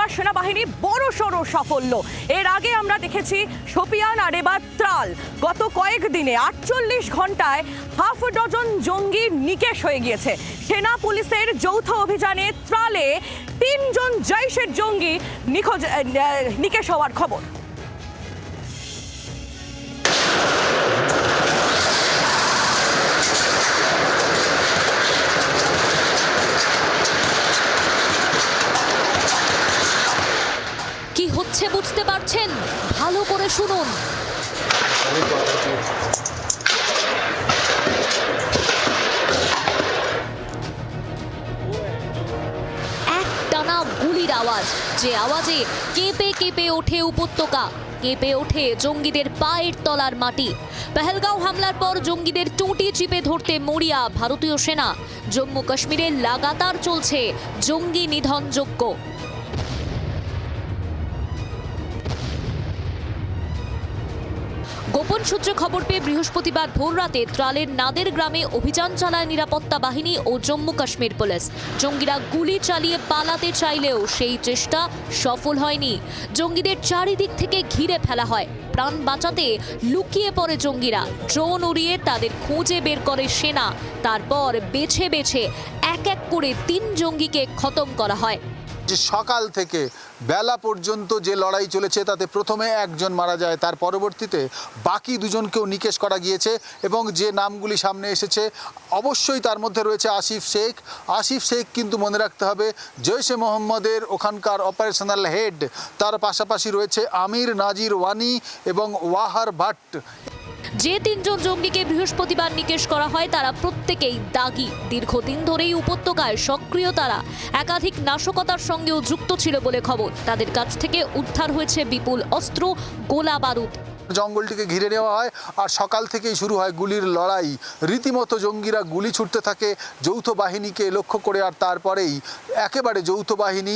এবার সেনাবাহিনী বড় সড়ো সাফল্য। এর আগে আমরা দেখেছি সোপিয়ান আর এবার ত্রাল। গত কয়েকদিনে আটচল্লিশ ঘন্টায় হাফ ডজন জঙ্গি নিকেশ হয়ে গিয়েছে। সেনা পুলিশের যৌথ অভিযানে ত্রালে তিনজন জৈশের জঙ্গি নিখোঁজ নিকেশ হওয়ার খবর। কি হচ্ছে বুঝতে পারছেন? ভালো করে শুনুন। এক টানা গুলির আওয়াজ। যে আওয়াজে কেঁপে কেঁপে ওঠে উপত্যকা, কেঁপে ওঠে জঙ্গিদের পায়ের তলার মাটি। পেহেলগাঁও হামলার পর জঙ্গিদের টুঁটি চিপে ধরতে মরিয়া ভারতীয় সেনা। জম্মু কাশ্মীরে লাগাতার চলছে জঙ্গি নিধন যজ্ঞ গোপন সূত্রে খবর পেয়ে বৃহস্পতিবার ভোররাতে ত্রালের নাদের গ্রামে অভিযান চালায় নিরাপত্তা বাহিনী ও জম্মু কাশ্মীর পুলিশ। জঙ্গিরা গুলি চালিয়ে পালাতে চাইলেও সেই চেষ্টা সফল হয়নি। জঙ্গিদের চারিদিক থেকে ঘিরে ফেলা হয়। প্রাণ বাঁচাতে লুকিয়ে পড়ে জঙ্গিরা। ড্রোন উড়িয়ে তাদের খুঁজে বের করে সেনা। তারপর বেছে বেছে এক এক করে তিন জঙ্গিকে খতম করা হয়। যে সকাল থেকে বেলা পর্যন্ত যে লড়াই চলেছে, তাতে প্রথমে একজন মারা যায়, তার পরবর্তীতে বাকি দুজনকেও নিকেশ করা গিয়েছে এবং যে নামগুলি সামনে এসেছে, অবশ্যই তার মধ্যে রয়েছে আসিফ শেখ। আসিফ শেখ কিন্তু মনে রাখতে হবে, জৈশে মোহাম্মদের ওখানকার অপারেশনাল হেড তার পাশাপাশি রয়েছে আমির নাজির ওয়ানি এবং ওয়াহার ভাট। যে তিনজন জঙ্গিকে বৃহস্পতিবার নিকেশ করা হয়, তারা প্রত্যেকেই দাগি। দীর্ঘদিন ধরেই উপত্যকায় সক্রিয় তারা। একাধিক নাশকতার সঙ্গেও যুক্ত ছিল বলে খবর। তাদের কাছ থেকে উদ্ধার হয়েছে বিপুল অস্ত্র, গোলা বারুদ। জঙ্গলটিকে ঘিরে নেওয়া হয় আর সকাল থেকেই শুরু হয় গুলির লড়াই। রীতিমতো জঙ্গিরা গুলি ছুটতে থাকে, যৌথ বাহিনীকে লক্ষ্য করে আর তারপরেই একেবারে যৌথ বাহিনী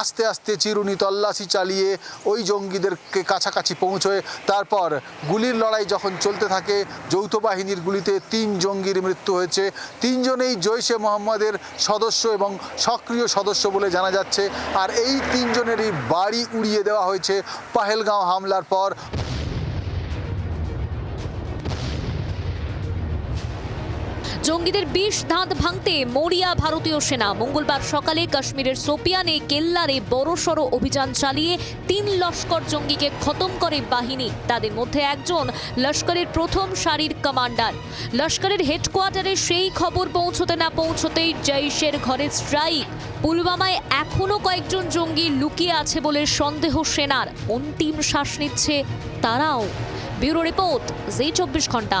আস্তে আস্তে চিরুনি তল্লাশি চালিয়ে ওই জঙ্গিদেরকে কাছাকাছি পৌঁছয়। তারপর গুলির লড়াই যখন চলতে থাকে, যৌথ বাহিনীর গুলিতে তিন জঙ্গির মৃত্যু হয়েছে। তিনজনেই জৈশে মোহাম্মদের সদস্য এবং সক্রিয় সদস্য বলে জানা যাচ্ছে। আর এই তিনজনেরই বাড়ি উড়িয়ে দেওয়া হয়েছে। পাহেলগাঁও হামলার পর জঙ্গিদের বিষ দাঁত ভাঙতে মরিয়া ভারতীয় সেনা। মঙ্গলবার সকালে কাশ্মীরের সোপিয়ানে কেল্লারে বড়সড় অভিযান চালিয়ে তিন লস্কর জঙ্গিকে খতম করে বাহিনী। তাদের মধ্যে একজন লস্করের প্রথম সারির কমান্ডার। লস্করের হেডকোয়ার্টারে সেই খবর পৌঁছতে না পৌঁছতেই জৈশের ঘরে স্ট্রাইক। পুলওয়ামায় এখনও কয়েকজন জঙ্গি লুকিয়ে আছে বলে সন্দেহ সেনার। অন্তিম শ্বাস নিচ্ছে তারাও। ব্যুরো রিপোর্ট, জি চব্বিশ ঘণ্টা।